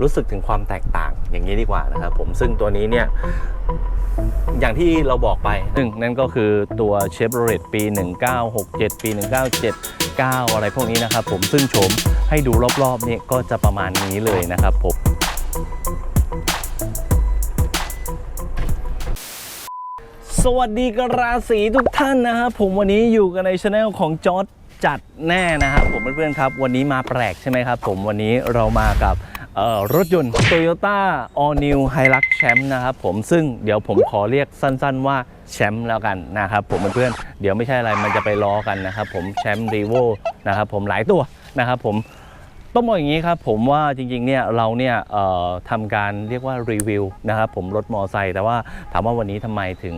รู้สึกถึงความแตกต่างอย่างนี้ดีกว่านะครับผมซึ่งตัวนี้เนี่ยอย่างที่เราบอกไปหนึ่งนั่นก็คือตัว Chevrolet ปี 1967 ปี 1979 อะไรพวกนี้นะครับผมซึ่งโฉมให้ดูรอบๆนี่ก็จะประมาณนี้เลยนะครับผมสวัสดีกราศีทุกท่านนะครับผมวันนี้อยู่กันในช anel ของจอร์ดจัดแน่นะครับผมเพื่อนๆครับ วันนี้มาแปลกใช่ไหมครับ ผมวันนี้เรามากับ รถยนต์ Toyota All New Hilux Champ นะครับผมซึ่งเดี๋ยวผมขอเรียกสั้นๆว่าแชมป์แล้วกันนะครับผมเพื่อนๆเดี๋ยวไม่ใช่อะไรมันจะไปล้อกันนะครับผมแชมป์รีโวนะครับผมหลายตัวนะครับผมต้องบอกอย่างนี้ครับผมว่าจริงๆเนี่ยเราเนี่ยทำการเรียกว่ารีวิวนะครับผมรถมอไซค์แต่ว่าถามว่าวันนี้ทำไมถึง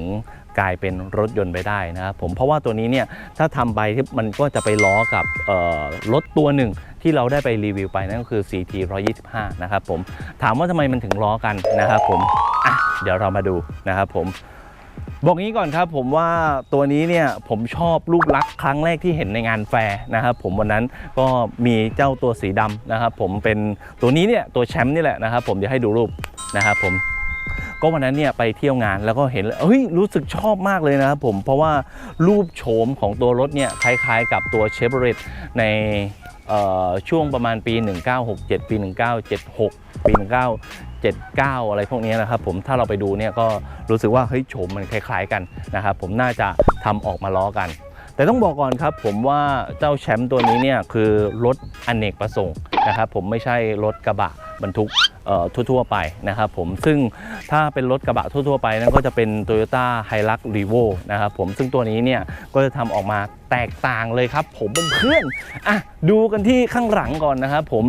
กลายเป็นรถยนต์ไปได้นะครับผมเพราะว่าตัวนี้เนี่ยถ้าทำไปมันก็จะไปล้อกับรถตัวหนึ่งที่เราได้ไปรีวิวไปนั่นก็คือ CT 125 นะครับผมถามว่าทำไมมันถึงล้อกันนะครับผมอะเดี๋ยวเรามาดูนะครับผมบอกงี้ก่อนครับผมว่าตัวนี้เนี่ยผมชอบรูปลักษณ์ครั้งแรกที่เห็นในงานแฟร์นะครับผมวันนั้นก็มีเจ้าตัวสีดำนะครับผมเป็นตัวนี้เนี่ยตัวแชมป์นี่แหละนะครับผมจะให้ดูรูปนะครับผม ก็วันนั้นเนี่ยไปเที่ยวงานแล้วก็เห็นเฮ้ยรู้สึกชอบมากเลยนะครับผม เพราะว่ารูปโฉมของตัวรถเนี่ยคล้ายๆ กับตัวเชฟโรตในช่วงประมาณปี 1967 ปี 1976 ปี 1979 อะไรพวกนี้นะครับผมถ้าเราไปดูเนี่ยก็รู้สึกว่าเฮ้ยโฉมมันคล้าย ๆ กันนะครับผมน่าจะทำออกมาล้อกัน แต่ต้องบอกก่อนครับผมว่าเจ้าแชมป์ตัวนี้เนี่ยคือรถอเนกประสงค์นะครับผมไม่ใช่รถกระบะบรรทุกเอ่อทั่วๆไปนะครับผมซึ่งถ้าเป็นรถกระบะทั่วๆไปนั่นก็จะเป็น Toyota Hilux Revo นะครับผมซึ่งตัวนี้เนี่ยก็จะทำออกมาแตกต่างเลยครับ ผมเพื่อนอะดูกันที่ข้างหลังก่อนนะครับผม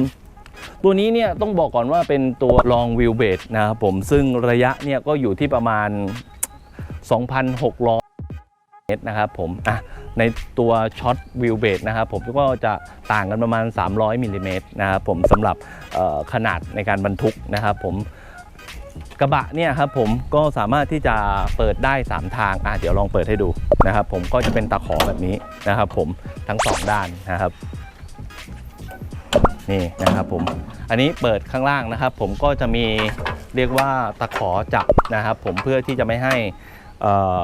ตัวนี้เนี่ยต้องบอกก่อนว่าเป็นตัว long wheelbase นะครับผมซึ่งระยะเนี่ยก็อยู่ที่ประมาณ 2,600 เมตรนะครับผมอะในตัวช็อตวิวเบสนะครับผมก็จะต่างกันประมาณ 300มิลลิเมตรนะครับผมสำหรับขนาดในการบรรทุกนะครับผมกระบะเนี่ยครับผมก็สามารถที่จะเปิดได้ 3 ทางอะเดี๋ยวลองเปิดให้ดูนะครับผมก็จะเป็นตะขอแบบนี้นะครับผมทั้ง 2 ด้านนะครับนี่นะครับผมอันนี้เปิดข้างล่างนะครับ ผมก็จะมีเรียกว่าตะขอจับนะครับผมเพื่อที่จะไม่ให้อ่อ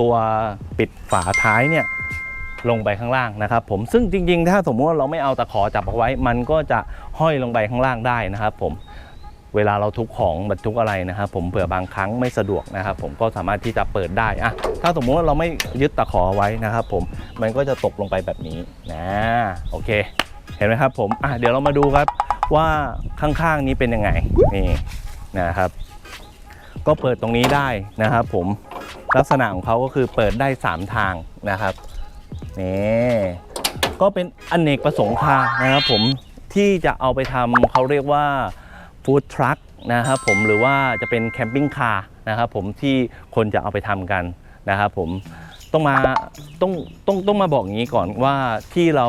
ตัวปิดฝาท้ายเนี่ยลงไปข้างล่างนะครับผมซึ่งจริงๆ ถ้าสมมติว่าเราไม่เอาตะขอจับเอาไว้ มันก็จะห้อยลงไปข้างล่างได้นะครับ ผมเวลาเราทุกของบรรทุกอะไรนะครับ ผมเผื่อบางครั้งไม่สะดวกนะครับ ผมก็สามารถที่จะเปิดได้อะถ้าสมมติว่าเราไม่ยึดตะขอเอาไว้นะครับ ผมมันก็จะตกลงไปแบบนี้นะโอเค เห็นไหมครับ ผมอะเดี๋ยวเรามาดูครับว่าข้างๆนี้เป็นยังไงนี่นะครับ ก็เปิดตรงนี้ได้นะครับ ผม ลักษณะของเขาก็คือเปิดได้ 3 ทางนะครับนี่ก็เป็นอนเนกประสงค์คานะครับผมที่จะเอาไปทำเขาเรียกว่าฟู้ดทรัคนะครับผมหรือว่าจะเป็นแคมปิ้งคาร์นะครับผมที่คนจะเอาไปทำกันนะครับผมต้องมาต้องต้องต้องมาบอกอย่างนี้ก่อนว่าที่เรา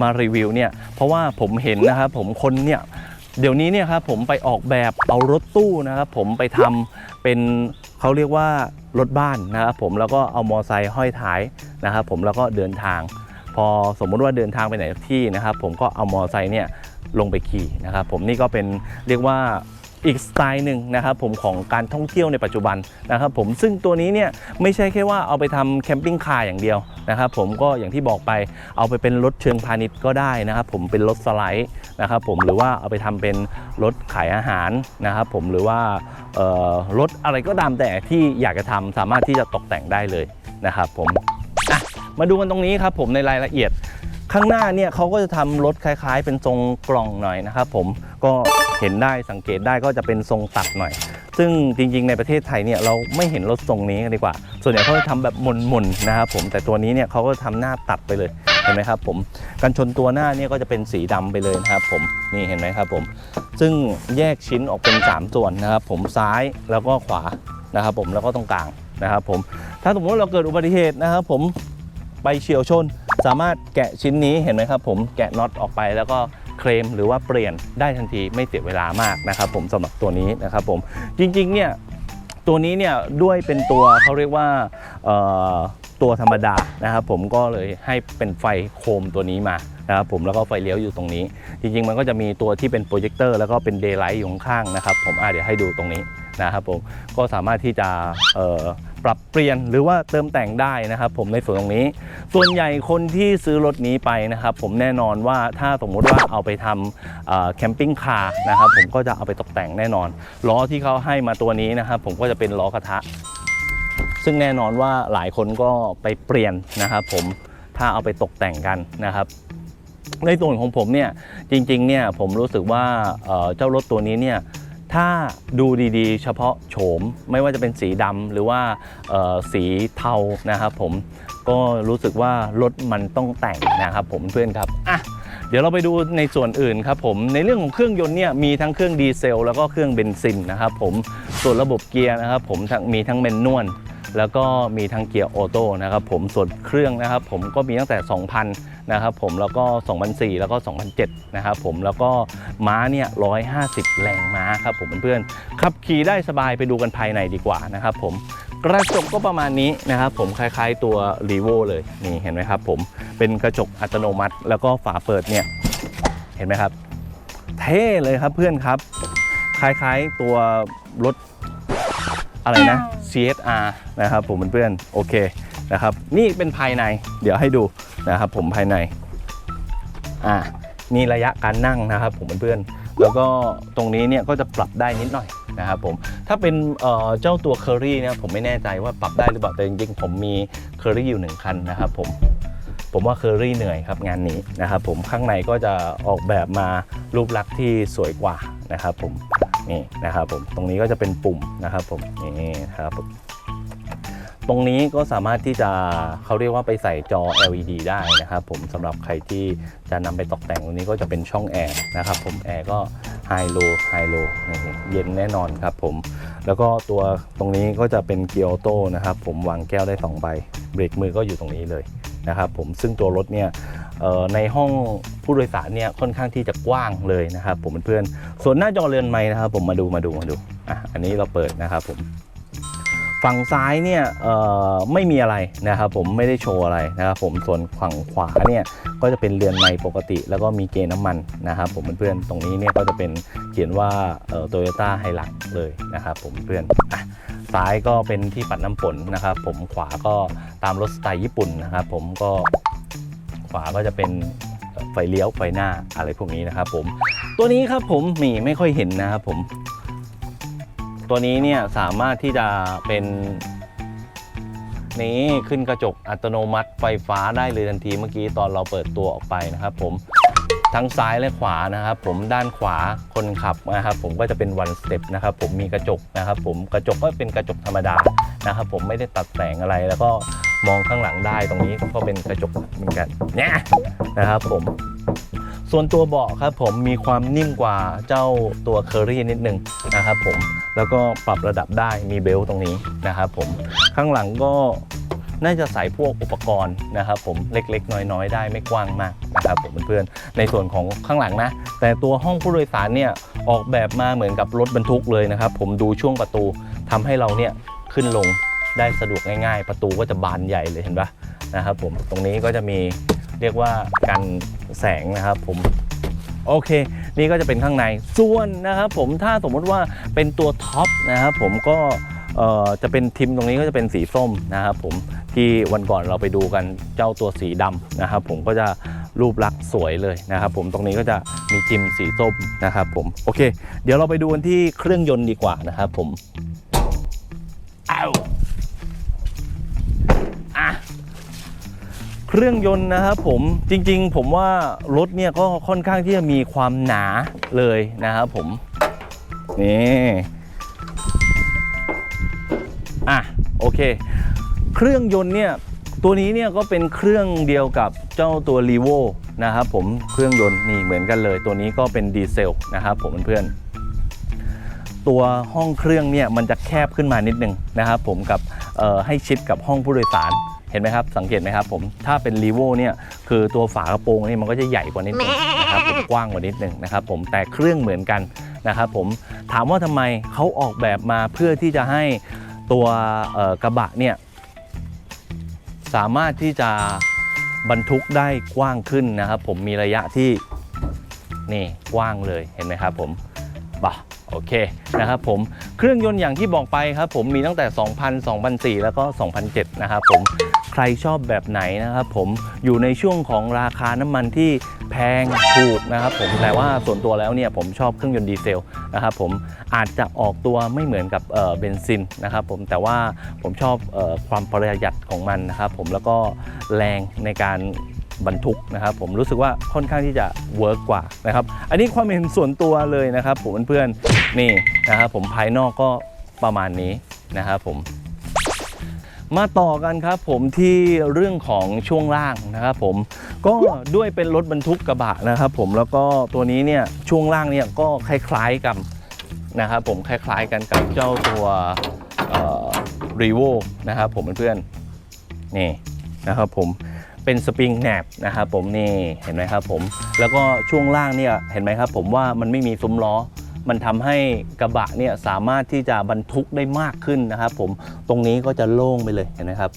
มารีวิวเนี่ยเพราะว่าผมเห็นนะครับผมคนเนี่ยเดี๋ยวนี้เนี่ยครับผมไปออกแบบเอารถตู้นะครับผมไปทำเป็น เขาเรียกว่ารถบ้านนะครับผมแล้วก็เอามอไซค์ห้อยท้ายนะครับผมแล้วก็เดินทาง พอสมมุติว่าเดินทางไปไหนที่นะครับ ผมก็เอามอไซค์เนี่ยลงไปขี่นะครับ ผมนี่ก็เป็นเรียกว่าอีกสไตล์หนึ่งนะครับผมของการท่องเที่ยวในปัจจุบันนะครับผมซึ่งตัวนี้เนี่ยไม่ใช่แค่ว่าเอาไปทำแคมปิ้งคาร์อย่างเดียวนะครับผมก็อย่างที่บอกไปเอาไปเป็นรถเชิงพาณิชย์ก็ได้นะครับผมเป็นรถสไลด์นะครับผมหรือว่าเอาไปทำเป็นรถขายอาหารนะครับผมหรือว่า รถอะไรก็ตามแต่ที่อยากจะทำสามารถที่จะตกแต่งได้เลยนะครับผมมาดูกันตรงนี้ครับผมในรายละเอียดข้างหน้าเนี่ยเขาก็จะทำรถคล้ายๆ เป็นทรงกล่องหน่อยนะครับผมก็เห็นได้สังเกตได้ก็จะเป็นทรงตัดหน่อย ซึ่งจริงๆในประเทศไทยเนี่ยเราไม่เห็นรถทรงนี้กันดีกว่า ส่วนใหญ่เขาจะทำแบบมนๆนะครับผมแต่ตัวนี้เนี่ยเขาก็ทำหน้าตัดไปเลย ห็นไหมครับผมกันชนตัวหน้าเนี่ยก็จะเป็นสีดำไปเลยนะครับผมนี่เห็นไหมครับผมซึ่งแยกชิ้นออกเป็น 3 ส่วนนะครับผมซ้ายแล้วก็ขวานะครับผมแล้วก็ตรงกลางนะครับผมถ้าสมมติเราเกิดอุบัติเหตุนะครับผมไปเฉียวชน สามารถแกะชิ้นนี้เห็นไหมครับผมแกะน็อตออกไปแล้วก็เคลมหรือว่าเปลี่ยนได้ทันทีไม่เสียเวลามากนะครับผมสำหรับตัวนี้นะครับผมจริงๆเนี่ยตัวนี้เนี่ยด้วยเป็นตัวเขาเรียกว่า ตัวธรรมดานะครับผมก็เลยให้เป็นไฟโคมตัวนี้มานะครับผมแล้วก็ไฟเลี้ยวอยู่ตรงนี้ จริงๆมันก็จะมีตัวที่เป็นโปรเจคเตอร์แล้วก็เป็นเดย์ไลท์อยู่ข้างๆนะครับผมอะเดี๋ยวให้ดูตรงนี้นะครับผมก็สามารถที่จะปรับเปลี่ยนหรือว่าเติมแต่งได้นะครับ ผมในส่วนตรงนี้ ส่วนใหญ่คนที่ซื้อรถนี้ไปนะครับ ผมแน่นอนว่าถ้าสมมุติว่าเอาไปทำแคมปิ้งคาร์นะครับผมก็จะเอาไปตกแต่งแน่นอนล้อที่เขาให้มาตัวนี้นะครับ ผมก็จะเป็นล้อกระทะ ซึ่งแน่นอนว่าหลายคนก็ไปเปลี่ยนนะครับผมถ้าเอาไปตกแต่งกันนะครับ ในส่วนของผมเนี่ยจริงๆเนี่ยผมรู้สึกว่าเจ้ารถตัวนี้เนี่ยถ้าดูดีๆ เฉพาะโฉมไม่ว่าจะเป็นสีดำหรือว่าสีเทานะครับผมก็รู้สึกว่ารถมันต้องแต่งนะครับผมเพื่อนครับอะเดี๋ยวเราไปดูในส่วนอื่นครับผมในเรื่องของเครื่องยนต์เนี่ยมีทั้งเครื่องดีเซล แล้วก็เครื่องเบนซินนะครับผมส่วนระบบเกียร์นะครับผมมีทั้งแมนนวล แล้วก็มีทั้งเกียร์ออโต้นะครับผมส่วนเครื่องนะครับผมก็มีตั้งแต่ 2,000นะครับผมแล้วก็ 2004 แล้วก็ 2007นะครับผมแล้วก็ม้าเนี่ย 150 แรงม้าครับผมเพื่อนๆขับขี่ได้สบายไปดูกันภายในดีกว่านะครับผมกระจกก็ประมาณนี้นะครับผมคล้ายๆตัว r ีโวเลยนี่เห็นไหมครับผมเป็นกระจกอัตโนมัติ แล้วก็ฝาเปิดเนี่ยเห็นไหมครับ เท่เลยครับเพื่อนครับ คล้ายๆตัวรถ อะไรนะ CSR นะครับผมเพื่อนๆโอเคนะครับนี่เป็นภายในเดี๋ยวให้ดูนะครับผมภายในอ่ามีระยะการนั่งนะครับผมเพื่อนๆแล้วก็ตรงนี้เนี่ยก็จะปรับได้นิดหน่อยนะครับผมถ้าเป็นเอ่อเจ้าตัว Curry เนี่ยผมไม่แน่ใจว่าปรับได้หรือเปล่าแต่จริงๆผมมี Curry อยู่หนึ่งคันนะครับผมผมว่าเคอรี่เหนื่อยครับงานนี้นะครับผมข้างในก็จะออกแบบมารูปลักษณ์ที่สวยกว่านะครับผม นี่นะครับผมตรงนี้ก็จะเป็นปุ่มนะครับผมนี่ครับตรงนี้ก็สามารถที่จะเขาเรียกว่าไปใส่จอ LED ได้นะครับผมสำหรับใครที่จะนำไปตกแต่งตรงนี้ก็จะเป็นช่องแอร์นะครับผมแอร์ก็ไฮโลไฮโลเย็นแน่นอนครับผม แล้วก็ตัวตรงนี้ก็จะเป็นเกียร์ออโต้นะครับผมวางแก้วได้สองใบ เบรกมือก็อยู่ตรงนี้เลย นะครับผมซึ่งตัวรถเนี่ยในห้องผู้โดยสารเนี่ยค่อนข้างที่จะกว้างเลยนะครับ ผมเพื่อนส่วนหน้าจอเรือนไม้นะครับ ผมมาดูมาดูมาดูอะอันนี้เราเปิดนะครับผมฝั่งซ้ายเนี่ยไม่มีอะไรนะครับผมไม่ได้โชว์อะไรนะครับผมส่วนฝั่งขวาเนี่ย ก็จะเป็นเรือนไม้ปกติ แล้วก็มีเกณฑ์น้ำมันนะครับผมเพื่อนๆตรงนี้เนี่ยก็จะเป็นเขียนว่าโตโยต้าไฮลักเลยนะครับผมเพื่อนอะซ้ายก็เป็นที่ปัดน้ำฝนนะครับ ผมขวาก็ตามรถสไตล์ญี่ปุ่นนะครับ ผมก็ขวาก็จะเป็นไฟเลี้ยวไฟหน้าอะไรพวกนี้นะครับ ผมตัวนี้ครับผมมีไม่ค่อยเห็นนะครับผม ตัวนี้เนี่ยสามารถที่จะเป็น นี่ขึ้นกระจกอัตโนมัติไฟฟ้าได้เลยทันทีเมื่อกี้ตอนเราเปิดตัวออกไปนะครับผมทั้งซ้ายและขวานะครับ ผมด้านขวาคนขับนะครับ ผมก็จะเป็น one step นะครับ ผมมีกระจกนะครับ ผมกระจกก็เป็นกระจกธรรมดานะครับ ผมไม่ได้ตัดแสงอะไรแล้วก็มองข้างหลังได้ตรงนี้ก็เป็นกระจกเหมือนกันเนี่ยนะครับ ผม ส่วนตัวเบาะครับ ผมมีความนิ่มกว่าเจ้าตัวเคอรี่นิดนึงนะครับ ผมแล้วก็ปรับระดับได้มีเบลต์ตรงนี้นะครับ ผม ข้างหลังก็น่าจะใส่พวกอุปกรณ์นะครับผมเล็กๆ น้อยๆ ได้ไม่กว้างมากนะครับผมเพื่อนๆในส่วนของข้างหลังนะ แต่ตัวห้องผู้โดยสารเนี่ยออกแบบมาเหมือนกับรถบรรทุกเลยนะครับ ผมดูช่วงประตูทำให้เราเนี่ยขึ้นลงได้สะดวกง่ายๆ ประตูก็จะบานใหญ่เลยเห็นปะนะครับผมตรงนี้ก็จะมีเรียกว่ากันแสงนะครับ ผมโอเค นี่ก็จะเป็นข้างในส่วนนะครับผมถ้าสมมติว่าเป็นตัวท็อปนะครับผมก็ จะเป็นทิมตรงนี้ก็จะเป็นสีส้มนะครับผมที่วันก่อนเราไปดูกันเจ้าตัวสีดำนะครับผมก็จะรูปลักษณ์สวยเลยนะครับผมตรงนี้ก็จะมีจิมสีส้มนะครับผมโอเค เดี๋ยวเราไปดูกันที่เครื่องยนต์ดีกว่านะครับผมอ้าวอะเครื่องยนต์นะครับผมจริงๆ ผมว่ารถเนี่ยก็ค่อนข้างที่จะมีความหนาเลยนะครับผมนี่ โอเค เครื่องยนต์เนี่ยตัวนี้เนี่ยก็เป็นเครื่องเดียวกับเจ้าตัว r ีโวนะครับผมเครื่องยนต์นี่เหมือนกันเลย ตัวนี้ก็เป็นดีเซลนะครับผมเพื่อนตัวห้องเครื่องเนี่ยมันจะแคบขึ้นมานิดนึงนะครับผมกับให้ชิดกับห้องผู้โดยสารเห็นไหมครับ สังเกตไหมครับผมถ้าเป็นรีโวเนี่ยคือตัวฝากระโปรงนี่มันก็จะใหญ่กว่านิดนึงนะครับผมกว้างกว่านิดนึงนะครับผมแต่เครื่องเหมือนกันนะครับผมถามว่าทำไมเขาออกแบบมาเพื่อที่จะให้ ตัวกระบะเนี่ยสามารถที่จะบรรทุกได้กว้างขึ้นนะครับ ผมมีระยะที่นี่กว้างเลยเห็นไหมครับผมบ่าโอเคนะครับผมเครื่องยนต์อย่างที่บอกไปครับผมมีตั้งแต่ 2,000 2,004 แล้วก็ 2,007 นะครับผมใครชอบแบบไหนนะครับผมอยู่ในช่วงของราคาน้ำมันที่ งถูกนะครับผมแต่ว่าส่วนตัวแล้วเนี่ยผมชอบเครื่องยนต์ดีเซลนะครับผมอาจจะออกตัวไม่เหมือนกับเบนซินนะครับผมแต่ว่าผมชอบออความประหยัดของมันนะครับผมแล้วก็แรงในการบรรทุกนะครับผมรู้สึกว่าค่อนข้างที่จะเวิร์กกว่านะครับอันนี้ความเห็นส่วนตัวเลยนะครับผมเพื่อนๆนี่นะครับผมภายนอกก็ประมาณนี้นะครับผม มาต่อกันครับผมที่เรื่องของช่วงล่างนะครับผมก็ด้วยเป็นรถบรรทุกกระบะนะครับผมแล้วก็ตัวนี้เนี่ยช่วงล่างเนี่ยก็คล้ายๆกันนะครับผมคล้ายๆกันกับเจ้าตัวรีโวนะครับผมเพื่อนๆนี่นะครับผมเป็นสปริงแหนบนะครับผมนี่เห็นไหมครับผมแล้วก็ช่วงล่างเนี่ยเห็นไหมครับผมว่ามันไม่มีซุ้มล้อ มันทำให้กระบะเนี่ยสามารถที่จะบรรทุกได้มากขึ้นนะครับ ผมตรงนี้ก็จะโล่งไปเลยเห็นไหมครับ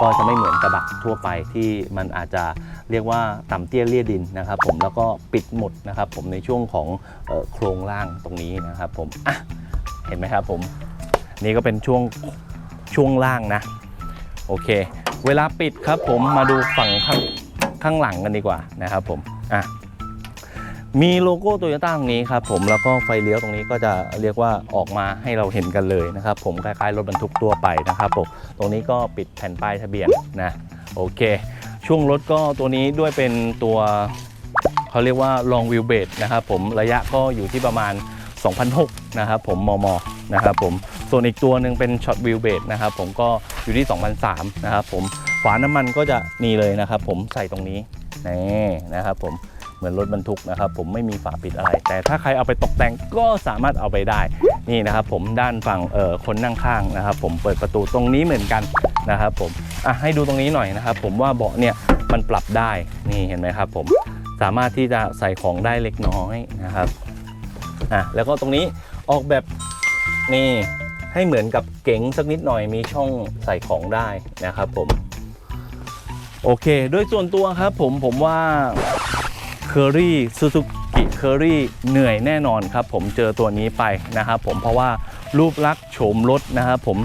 ก็จะไม่เหมือนกระบะทั่วไปที่มันอาจจะเรียกว่าต่ำเตี้ยเลี่ยดินนะครับ ผมแล้วก็ปิดหมดนะครับ ผมในช่วงของออโครงล่างตรงนี้นะครับ ผมอะเห็นไหมครับผมนี่ก็เป็นช่วงช่วงล่างนะ โอเค เวลาปิดครับผมมาดูฝั่งข้างข้างหลังกันดีกว่านะครับ ผมอะ มีโลโก้โตโยต้าตรงนี้ครับผมแล้วก็ไฟเลี้ยวตรงนี้ก็จะเรียกว่าออกมาให้เราเห็นกันเลยนะครับผมคล้ายๆรถบรรทุกตัวไปนะครับผมตรงนี้ก็ปิดแผ่นป้ายทะเบียนนะโอเค ช่วงรถก็ตัวนี้ด้วยเป็นตัวเขาเรียกว่า long wheelbase นะครับผมระยะก็อยู่ที่ประมาณ2,006นะครับผมมมนะครับผมส่วนอีกตัวหนึ่งเป็น short wheelbase นะครับผมก็อยู่ที่2,003นะครับผมฝาน้ำมันก็จะนี่เลยนะครับผมใส่ตรงนี้นี่นะครับผม เหมือนรถบรรทุกนะครับผมไม่มีฝาปิดอะไร แต่ถ้าใครเอาไปตกแต่งก็สามารถเอาไปได้นี่นะครับผมด้านฝั่งเอ่อคนนั่งข้างนะครับผมเปิดประตูตรงนี้เหมือนกันนะครับผมอะให้ดูตรงนี้หน่อยนะครับผมว่าเบาะเนี่ยมันปรับได้นี่เห็นไหมครับผมสามารถที่จะใส่ของได้เล็กน้อยนะครับอะแล้วก็ตรงนี้ออกแบบนี่ให้เหมือนกับเก๋งสักนิดหน่อยมีช่องใส่ของได้นะครับผม โอเค โดยส่วนตัวครับผมผมว่า เคอรี่ซูซูกิเคอรี่เหนื่อยแน่นอนครับ ผมเจอตัวนี้ไปนะครับผมเพราะว่ารูปลักษณ์โฉมรถนะครับผม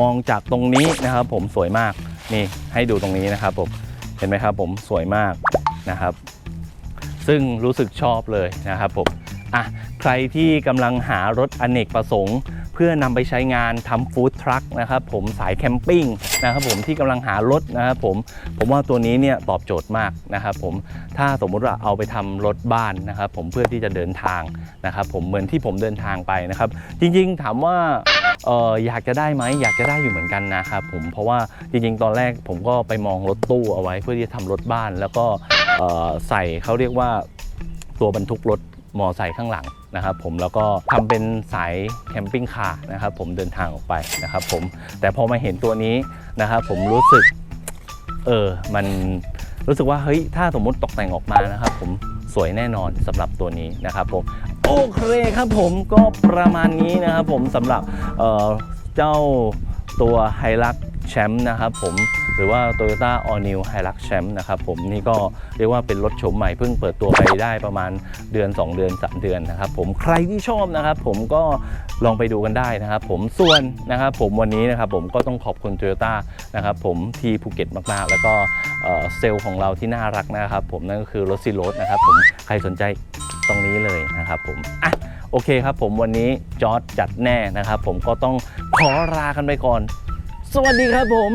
มองจากตรงนี้นะครับ ผมสวยมากนี่ให้ดูตรงนี้นะครับผมเห็นไหมครับผมสวยมากนะครับ ซึ่งรู้สึกชอบเลยนะครับผมอะใครที่กำลังหารถอเนกประสงค์ พื่อนำไปใช้งานทำฟู้ดทรัคนะครับผมสายแคมปิ้งนะครับผมที่กำลังหารถนะครับผมผมว่าตัวนี้เนี่ยตอบโจทย์มากนะครับผมถ้าสมมุติว่าเอาไปทำรถบ้านนะครับผมเพื่อที่จะเดินทางนะครับผมเหมือนที่ผมเดินทางไปนะครับ จริงๆถามว่าเอออยากจะได้ไหมอยากจะได้อยู่เหมือนกันนะครับผมเพราะว่าจริงๆ ตอนแรกผมก็ไปมองรถตู้เอาไว้เพื่อที่จะทำรถบ้าน แล้วก็ใส่เขาเรียกว่าตัวบรรทุกรถมอไซค์ข้างหลัง นะครับผมแล้วก็ทำเป็นสายแคมปิ้งคาร์นะครับผมเดินทางออกไปนะครับผมแต่พอมาเห็นตัวนี้นะครับผมรู้สึกเออมันรู้สึกว่าเฮ้ยถ้าสมมุติตกแต่งออกมานะครับผมสวยแน่นอนสำหรับตัวนี้นะครับผมโอเคครับผมก็ประมาณนี้นะครับผมสำหรับเเจ้าตัวไฮลัก แชมป์นะครับผมหรือว่า Toyota All New Hilux Champ นะครับผมนี่ก็เรียกว่าเป็นรถโฉมใหม่เพิ่งเปิดตัวไปได้ประมาณเดือน 2 เดือน 3 เดือนนะครับผมใครที่ชอบนะครับผมก็ลองไปดูกันได้นะครับผมส่วนนะครับผมวันนี้นะครับผมก็ต้องขอบคุณ Toyota นะครับผมที่ภูเก็ตมากๆ แล้วก็เอ่อเซลล์ของเราที่น่ารักนะครับผมนั่นก็คือรถซีโรสนะครับผมใครสนใจตรงนี้เลยนะครับผมอะโอเคครับผมวันนี้จอร์ดจัดแน่นะครับผมก็ต้องขอลากันไปก่อน สวัสดีครับผม